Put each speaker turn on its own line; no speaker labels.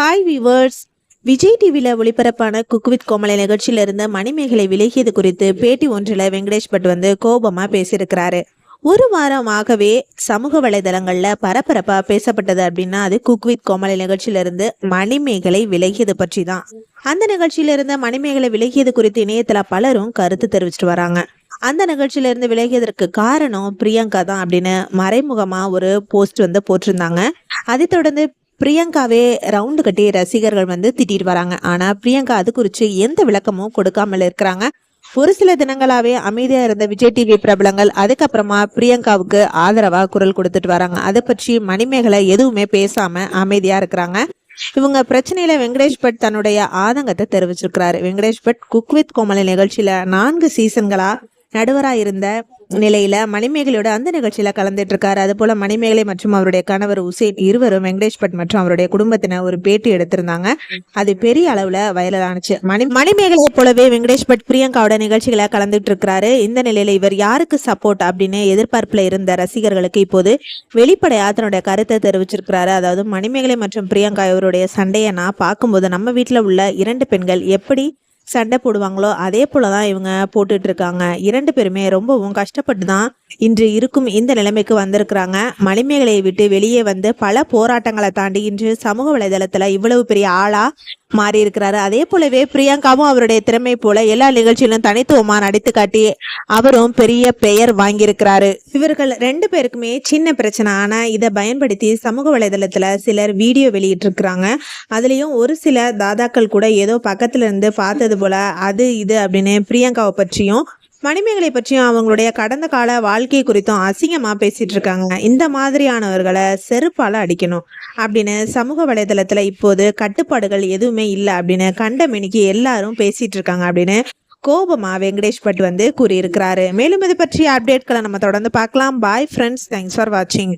Hi viewers Vijay டிவியில் ஒளிபரப்பான cook with கோமலை நிகழ்ச்சியிலிருந்து மணிமேகலை விலகியது குறித்து பேட்டி ஒன்றில் வெங்கடேஷ் பட் வந்து கோபமாக பேசியிருக்கிறாரு. ஒரு வாரமாகவே சமூக வலைதளங்களில் பரபரப்பாக பேசப்பட்டது அப்படின்னா அது குக் வித் கோமலை நிகழ்ச்சியிலிருந்து மணிமேகலை விலகியது பற்றி தான் அந்த நிகழ்ச்சியிலிருந்து மணிமேகலை விலகியது குறித்து இணையத்தில் பலரும் கருத்து தெரிவிச்சிட்டு வராங்க. அந்த நிகழ்ச்சியிலிருந்து விலகியதற்கு காரணம் பிரியங்கா தான் அப்படின்னு மறைமுகமா ஒரு போஸ்ட் வந்து போட்டிருந்தாங்க. அதை தொடர்ந்து பிரியங்காவே ரவுண்டு கட்டி ரசிகர்கள் வந்து திட்டிட்டு வராங்க. ஆனா பிரியங்கா அது குறித்து எந்த விளக்கமும் கொடுக்காமல் இருக்கிறாங்க. ஒரு சில தினங்களாவே அமைதியா இருந்த விஜய் டிவி பிரபலங்கள் அதுக்கப்புறமா பிரியங்காவுக்கு ஆதரவா குரல் கொடுத்துட்டு வராங்க. அதை பற்றி மணிமேகலை எதுவுமே பேசாம அமைதியா இருக்கிறாங்க. இவங்க பிரச்சனையில வெங்கடேஷ் பட் தன்னுடைய ஆதங்கத்தை தெரிவிச்சிருக்கிறாரு. வெங்கடேஷ் பட் குக் வித் கோமலை நிகழ்ச்சியில நான்கு சீசன்களா நடுவரா இருந்த நிலையில மணிமேகலையோட அந்த நிகழ்ச்சியில கலந்துட்டு இருக்காரு அது போல மணிமேகலை மற்றும் அவருடைய கணவர் உசேன் இருவரும் வெங்கடேஷ் பட் மற்றும் அவருடைய குடும்பத்தினர் ஒரு பேட்டி எடுத்திருந்தாங்க. அது பெரிய அளவுல ஆனிச்சு. மணி மணிமேகலை போலவே வெங்கடேஷ் பட் பிரியங்காவோட நிகழ்ச்சிகளை கலந்துட்டு இருக்கிறாரு இந்த நிலையில இவர் யாருக்கு சப்போர்ட் அப்படின்னு எதிர்பார்ப்புல இருந்த ரசிகர்களுக்கு இப்போது வெளிப்படையா தன்னுடைய கருத்தை தெரிவிச்சிருக்கிறாரு. அதாவது மணிமேகலை மற்றும் பிரியங்கா இவருடைய சண்டையை நான் பார்க்கும்போது நம்ம வீட்டில் உள்ள இரண்டு பெண்கள் எப்படி சண்டை போடுவாங்களோ அதே போல தான் இவங்க போட்டுட்ருக்காங்க இரண்டு பேருமே ரொம்பவும் கஷ்டப்பட்டு தான் இன்று இருக்கும் இந்த நிலைமைக்கு வந்திருக்கிறாங்க. மலிமைகளை விட்டு வெளியே வந்து பல போராட்டங்களை தாண்டி இன்று சமூக வலைதளத்துல இவ்வளவு பெரிய ஆளா மாறி இருக்கிறாரு அதே போலவே பிரியங்காவும் அவருடைய திறமை போல எல்லா நிகழ்ச்சியிலும் தனித்துவமா நடித்து காட்டி அவரும் பெரிய பெயர் வாங்கியிருக்கிறாரு. இவர்கள் ரெண்டு பேருக்குமே சின்ன பிரச்சனை ஆனா இதை பயன்படுத்தி சமூக வலைதளத்துல சிலர் வீடியோ வெளியிட்டிருக்கிறாங்க. அதுலயும் ஒரு சில தாதாக்கள் கூட ஏதோ பக்கத்துல இருந்து பார்த்தது போல அது இது அப்படின்னு பிரியங்காவை பற்றியும் மணிமேகலை பற்றியும் அவங்களுடைய கடந்த கால வாழ்க்கை குறித்தும் அசிங்கமா பேசிட்டு இருக்காங்க. இந்த மாதிரியானவர்களை செருப்பால அடிக்கணும் அப்படின்னு சமூக வலைதளத்துல இப்போது கட்டுப்பாடுகள் எதுவுமே இல்லை அப்படின்னு கண்டமெனிக்கு எல்லாரும் பேசிட்டு இருக்காங்க அப்படின்னு கோபமா வெங்கடேஷ் பட் வந்து கூறியிருக்கிறாரு. மேலும் இது பற்றிய அப்டேட்களை நம்ம தொடர்ந்து பார்க்கலாம். பாய் ஃப்ரெண்ட்ஸ் தேங்க்ஸ் ஃபார் வாட்சிங்